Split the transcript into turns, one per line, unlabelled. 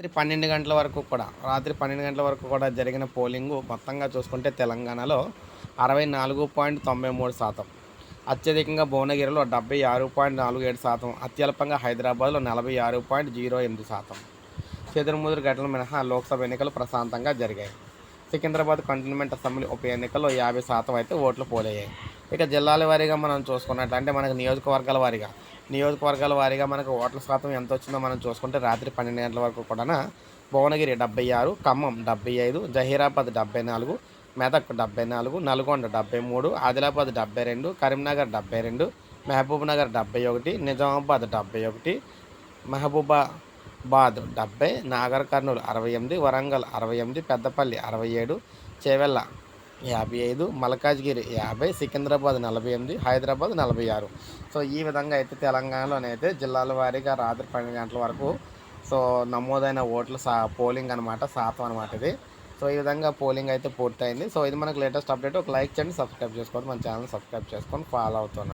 రాత్రి పన్నెండు గంటల వరకు కూడా రాత్రి పన్నెండు గంటల వరకు కూడా జరిగిన పోలింగ్ మొత్తంగా చూసుకుంటే తెలంగాణలో అరవై నాలుగు పాయింట్ తొంభై మూడు శాతం అత్యధికంగా భువనగిరిలో డెబ్బై ఆరు పాయింట్ నాలుగు ఏడు శాతం అత్యల్పంగా హైదరాబాద్లో నలభై ఆరు పాయింట్ జీరో ఎనిమిది శాతం. చెదురుముదురు ఘటనలు మినహా లోక్సభ ఎన్నికలు ప్రశాంతంగా జరిగాయి. సికింద్రాబాద్ కంటోన్మెంట్ అసెంబ్లీ ఉప ఎన్నికల్లో యాభై శాతం అయితే ఓట్లు పోలయ్యాయి. ఇక జిల్లాల వారీగా మనం చూసుకున్నట్లయితే మనకు నియోజకవర్గాల వారీగా. నియోజకవర్గాల వారీగా మనకు ఓట్ల శాతం ఎంత వచ్చిందో మనం చూసుకుంటే రాత్రి పన్నెండు గంటల వరకు కూడా భువనగిరి డెబ్బై ఆరు ఖమ్మం డెబ్బై ఐదు జహీరాబాద్ డెబ్బై నాలుగు మెదక్ డెబ్బై నాలుగు నల్గొండ డెబ్బై మూడు ఆదిలాబాద్ డెబ్బై రెండు కరీంనగర్ డెబ్బై రెండు మహబూబ్ నగర్ డెబ్బై ఒకటి నిజామాబాద్ డెబ్బై ఒకటి మహబూబాబాద్ డెబ్బై నాగర్ కర్నూలు అరవై ఎనిమిది వరంగల్ అరవై ఎనిమిది పెద్దపల్లి అరవై ఏడు చేవెళ్ళ యాభై ఐదు మల్కాజ్గిరి యాభై సికింద్రాబాద్ నలభై ఎనిమిది హైదరాబాద్ నలభై ఆరు. సో ఈ విధంగా అయితే తెలంగాణలోనైతే జిల్లాల వారీగా రాత్రి పన్నెండు గంటల వరకు సో నమోదైన ఓట్లు సా పోలింగ్ అనమాట శాతం అనమాట ఇది. సో ఈ విధంగా పోలింగ్ అయితే పూర్తయింది. సో ఇది మనకు లేటెస్ట్ అప్డేట్. ఒక లైక్ చేయండి సబ్స్క్రైబ్ చేసుకోండి మన ఛానల్ సబ్స్క్రైబ్ చేసుకొని ఫాలో అవుతున్నాను